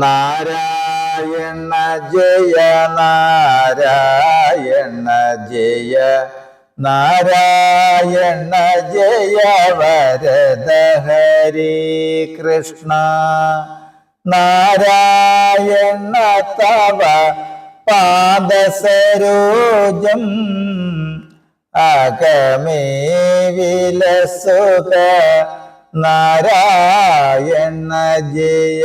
നാരായണ ജയ നാരായണ ജയ. നാരായണ ജയ വരദ ഹരി കൃഷ്ണ. നാരായണ തവ പാദസരോജം. അകമേ വിലസുക. നാരായണ ജയ.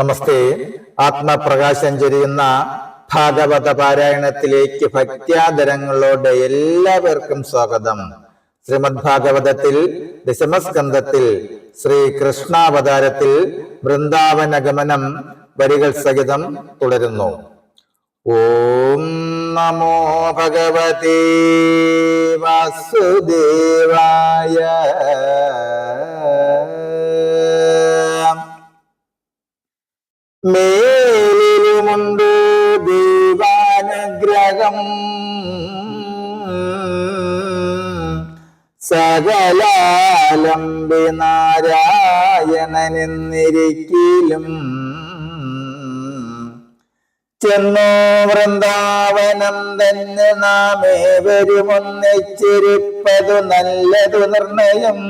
നമസ്തേ. ആത്മപ്രകാശം ചൊരിയുന്ന ഭാഗവത പാരായണത്തിലേക്ക് ഭക്ത്യാദരങ്ങളോടെ എല്ലാവർക്കും സ്വാഗതം. ശ്രീമദ് ഭാഗവതത്തിൽ ദശമസ്കന്ധത്തിൽ ശ്രീ കൃഷ്ണാവതാരത്തിൽ വൃന്ദാവനഗമനം വരികൾ സഹിതം തുടരുന്നു. ഓം നമോ ഭഗവതി വാസുദേവായ. മേലിലുമുണ്ട് ദൈവാനുഗ്രഹം. സകലാലംബി നാരായണനെന്നിരിക്കലും ചെന്നു വൃന്ദാവനം തന്നെ നാമേ ഏവരും ഒന്നിച്ചിരിപ്പതു നല്ലതു നിർണയം.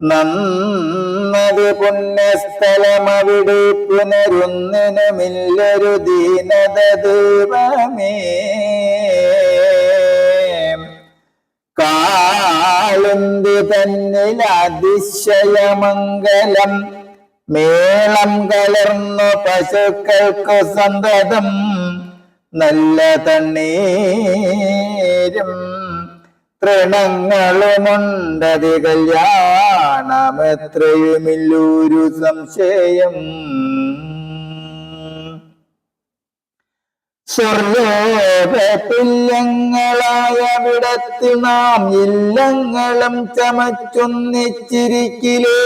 നന്നത് പുണ്യസ്ഥലമവിടെ പുനരുന്നിനുമില്ലൊരു ദീനത ദൈവമേ. കാളുന്തി തന്നിൽ അതിശയമംഗലം മേളം കലർന്നു പശുക്കൾക്കു സന്തതം നല്ല തണ്ണീരും തൃണങ്ങളുമുണ്ടതി കല്യാണമെത്രയുമില്ലൊരു സംശയം. സ്വർലോകത്തില്ലങ്ങളായ വിടത്ത് നാം ഇല്ലങ്ങളും ചമച്ചൊന്നിച്ചിരിക്കിലേ.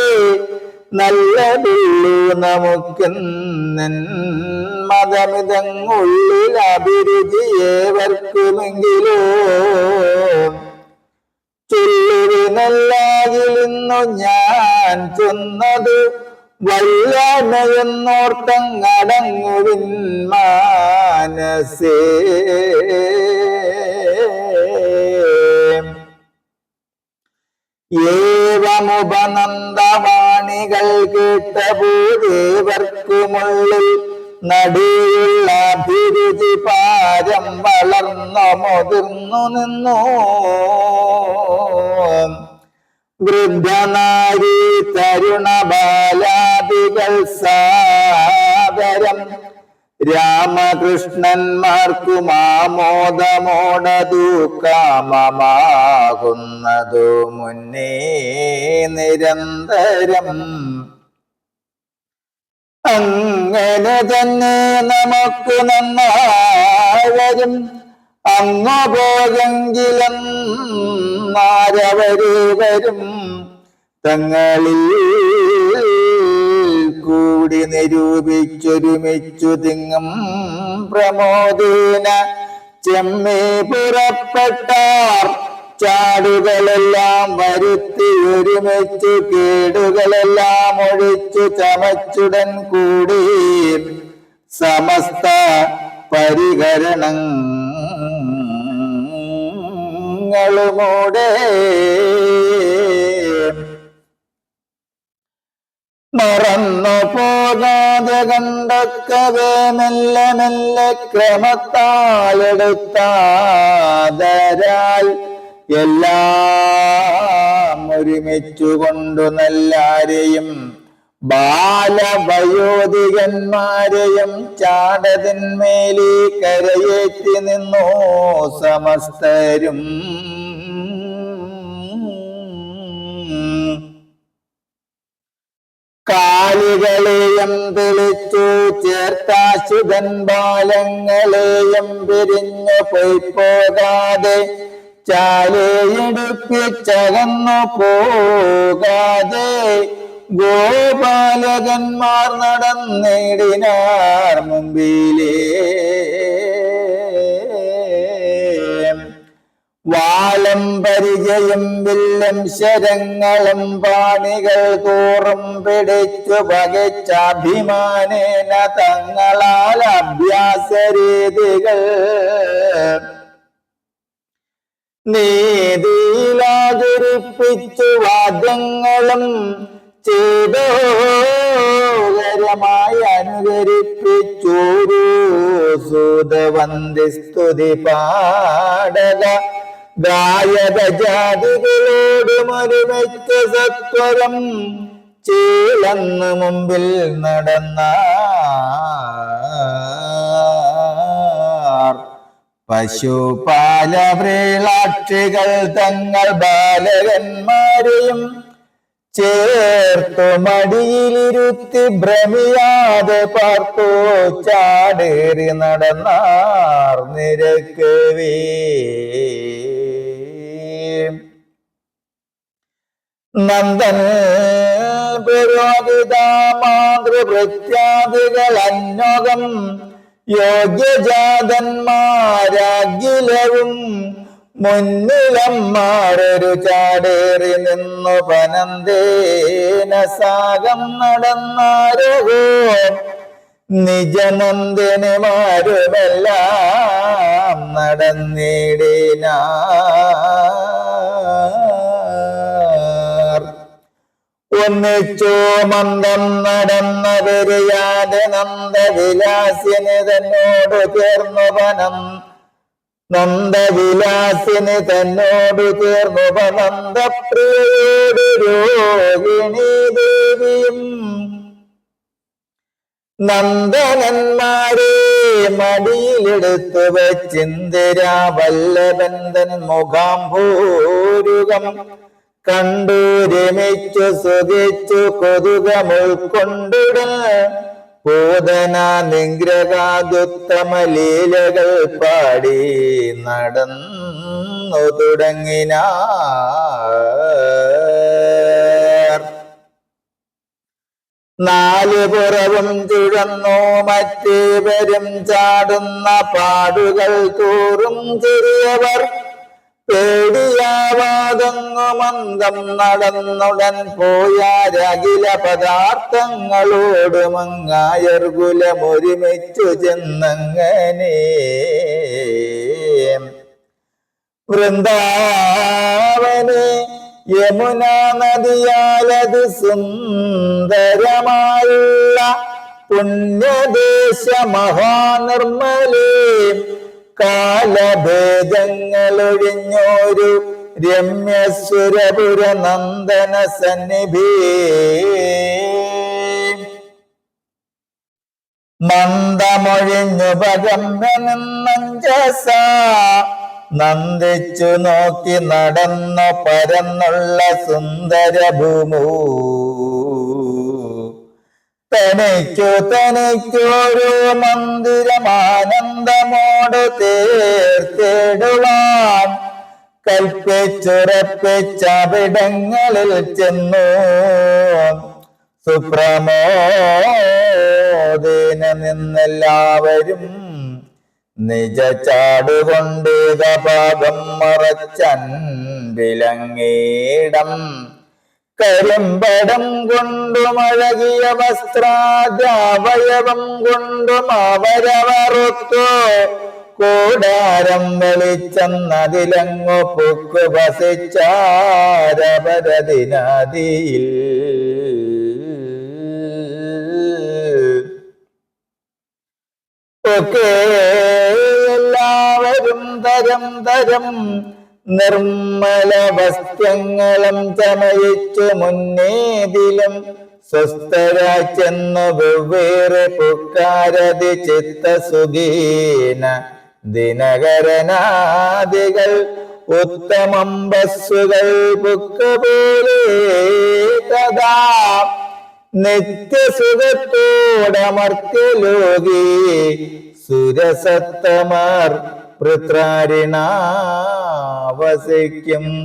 നല്ലതുള്ളൂ നമുക്കെന്നൻ മതമിതങ്ങുള്ളിൽ അഭിരുചി ഏവർക്കുമെങ്കിലോ ഞാൻ തിന്നത് വല്ലാമയെന്നോർത്തങ്ങടങ്ങുവിൻ മാനസേ. ഏവമുപനന്ദവാണികൾ കേട്ടപോദേവർക്കുമുള്ളിൽ നടിയുള്ള അഭിരുചി പാരം വളർന്നു മുതിർന്നു നിന്നു. വൃദ്ധനാരി തരുണ ബാലാദികൾ സാദരം. രാമകൃഷ്ണന്മാർക്കു ആമോദമോടതു കാമമാകുന്നതു മുന്നേ നിരന്തരം അങ്ങനെ തന്നെ നമുക്ക് നന്നാവരും. അങ്ങു പോകെങ്കിലും നാരവരെ വരും. തങ്ങളിൽ കൂടി നിരൂപിച്ചൊരുമിച്ചു തിങ്ങും പ്രമോദീന ചെമ്മേ പുറപ്പെട്ടാർ. ചാടുകളെല്ലാം വരുത്തി ഒരുമിച്ചു കേടുകളെല്ലാം ഒഴിച്ചു ചമച്ചുടൻ കൂടി. സമസ്ത പരികരണങ്ങളുമൂടെ മറന്നു പോകാതെ കണ്ടൊക്കവേ മെല്ലെ മെല്ലെ ക്രമത്താലെടുത്താതരാൽ എല്ലാം ഒരുമിച്ചുകൊണ്ടു നെല്ലാരെയും ബാലവയോധികന്മാരെയും ചാടതിന്മേലി കരയേറ്റി നിന്നു സമസ്തരും. കാലികളെയും തെളിച്ചു ചേർത്താശുതൻ ബാലങ്ങളെയും പിരിഞ്ഞു പോയിപ്പോകാതെ ചാലയെടുപ്പിച്ചകന്നു പോകാതെ. ഗോപാലകന്മാർ നടന്നിടിനാർ മുമ്പിലേ. വാളം പരിചയം വില്ലും ശരങ്ങളും പാണികൾ തോറും പിടിച്ചു പകച്ചഭിമാനേന തങ്ങളാൽ അഭ്യാസരീതികൾ. നീതിയിലാചരിപ്പിച്ചു വാദ്യങ്ങളും ചേതോകരമായി അനുകരിപ്പിച്ചൂരു സൂതവന്തി സ്തുതി പാടക. ഗായക ജാതികളോടും സത്വരം ചേലന്ന് മുമ്പിൽ നടന്ന പശുപാല വ്രീളാക്ഷികൾ തങ്ങൾ ബാലകന്മാരെയും ചേർത്തു മടിയിലിരുത്തി ഭ്രമിയാതെ പാർത്തു ചാടേറി നടന്നാർ നിരക്കവേ നന്ദൻ പുരോഹിത മാതൃവൃത്യാദികൾ അന്വകം യോഗ്യജാതന്മാരാകിലവും മുന്നിലമ്മാരൊരു ചാടേറി നിന്നു പനന്തേന സാഗം നടന്നാരോ നിജനന്ദിനിമാരുമെല്ലാം നടന്നിടിനാർ ഒന്നിച്ചു മന്ദം നടന്ന പെരിയാതെ നന്ദവിലാസിനി തന്നോട് ചേർന്നു പനം നന്ദവിലാസിനി തന്നോട് ചേർന്നു പനന്ദപ്രിയോട് രോഹിണി ദേവിയും നന്ദനന്മാരെ മടിയിലെടുത്ത് വെച്ചിന്തിരാ വല്ലബന്ധൻ മുഖാംഭൂരുകം കണ്ടു രമിച്ചു സുഖിച്ചു കൊതുകമുൾക്കൊണ്ടിട പൂതന നിഗ്രഹാദുത്തമ ലീലകൾ പാടി നടന്നു തുടങ്ങിന നാല് പുറവും ചുഴന്നു മറ്റേവരും ചാടുന്ന പാടുകൾ തോറും ചെറിയവർ പേടിയാവാതങ്ങു മന്ദം നടന്നുടൻ പോയാരകില പദാർത്ഥങ്ങളോട് മങ്ങായർകുലമൊരുമിച്ചു ചെന്നങ്ങനെ. വൃന്ദാവനെ യമുന നദിയാലത് സുന്ദരമായുള്ള പുണ്യദേശ മഹാനിർമ്മലേ കാലഭേദങ്ങളൊഴിഞ്ഞോരു രമ്യസുരപുര നന്ദന സന്നിധി. മന്ദമൊഴിഞ്ഞു പകമ്പനഞ്ചസ നന്ദിച്ചു നോക്കി നടന്നു പരന്നുള്ള സുന്ദര ഭൂമു തനിക്കു തനിക്കൊരു മന്ദിരമാനന്ദമോട് തേർത്തിടുവാൻ കൽപ്പിച്ചുറപ്പിച്ചവിടങ്ങളിൽ ചെന്നു. സുപ്രമോദിന നിന്നെല്ലാവരും നിജ ചാടുകൊണ്ട് പാപം മറച്ചൻ വിലങ്ങീടം കരിമ്പടം കൊണ്ടും അഴകിയ വസ്ത്രാദ്യാവയവം കൊണ്ടും അവരവറുത്തു കൂടാരം വെളിച്ചെന്നതിലങ്ങു പൊക്കു വസിച്ചാരപരതിനദിയിൽ ഒക്കെ എല്ലാവരും തരം തരം നിർമ്മല വസ്ത്യങ്ങളും ചമയിച്ചു മുന്നേതിലും സ്വസ്ഥരാച്ചെന്നു വെവ്വേറെ പുക്കാരതി ചിത്തസുഖീന ദിനകരനാദികൾ ഉത്തമം ബസ്സുകൾ പുക്കപോലെ തഥാ നിത്യസുഖത്തോടമർത്യലോകി സുരസത്തമാർ പൃത്രാരിണാവസിക്കും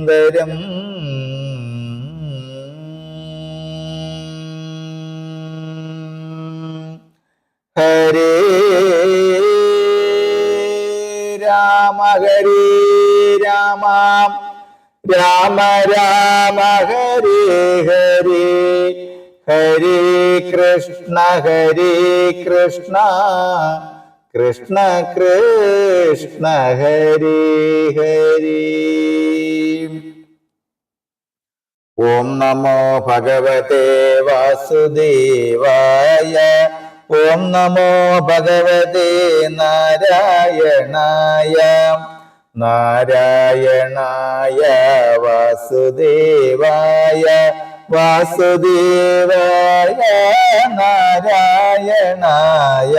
തരം രാമ രാമ ഹരേ ഹരേ. ഹരേ കൃഷ്ണ ഹരി കൃഷ്ണ. കൃഷ്ണ കൃഷ്ണ ഹരി ഹരി. ഓം നമോ ഭഗവതേ വാസുദേവായ. ഓം നമോ ഭഗവതേ നാരായണായ. നാരായണായ വാസുദേവായ. വാസുദേവായ നാരായണായ.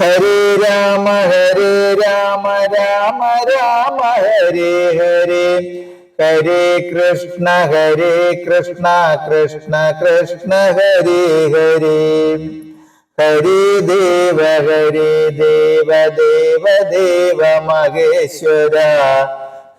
ഹരേ രാമ ഹരേ രാമ രാമ രാമ ഹരേ ഹരേ. ഹരേ കൃഷ്ണ ഹരേ കൃഷ്ണ കൃഷ്ണ കൃഷ്ണ ഹരേ ഹരേ. ഹരേ ദേവ ഹരേ ദേവ ദേവ ദേവ മഹേശ്വര.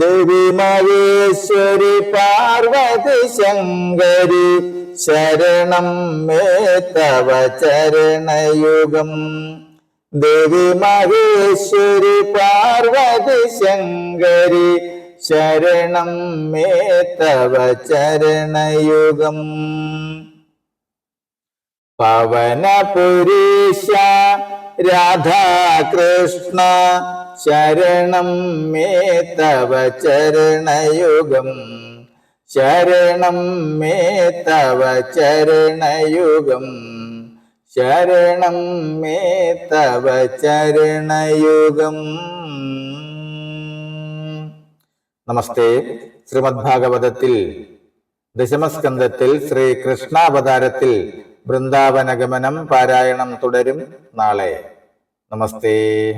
ദേവി മഹേശ്വരി പാർവതി ശങ്കരി ശരണം മേത്തവ തവ ചരണയുഗം. ദേവി മഹേശ്വരി പാർവതി ശങ്കരി ശരണം മേത്തവ തവ ചരണയുഗം. പവനപുരീശ രാധാകൃഷ്ണ ശരണം മേ തവ ചരണയുഗം. ശരണം മേ തവ ചരണയുഗം. ശരണം മേ തവ ചരണയുഗം. നമസ്തേ. ശ്രീമദ് ഭാഗവതത്തിൽ ദശമസ്കന്ധത്തിൽ ശ്രീ കൃഷ്ണാവതാരത്തിൽ വൃന്ദാവനഗമനം പാരായണം തുടരും നാളെ. നമസ്തേ.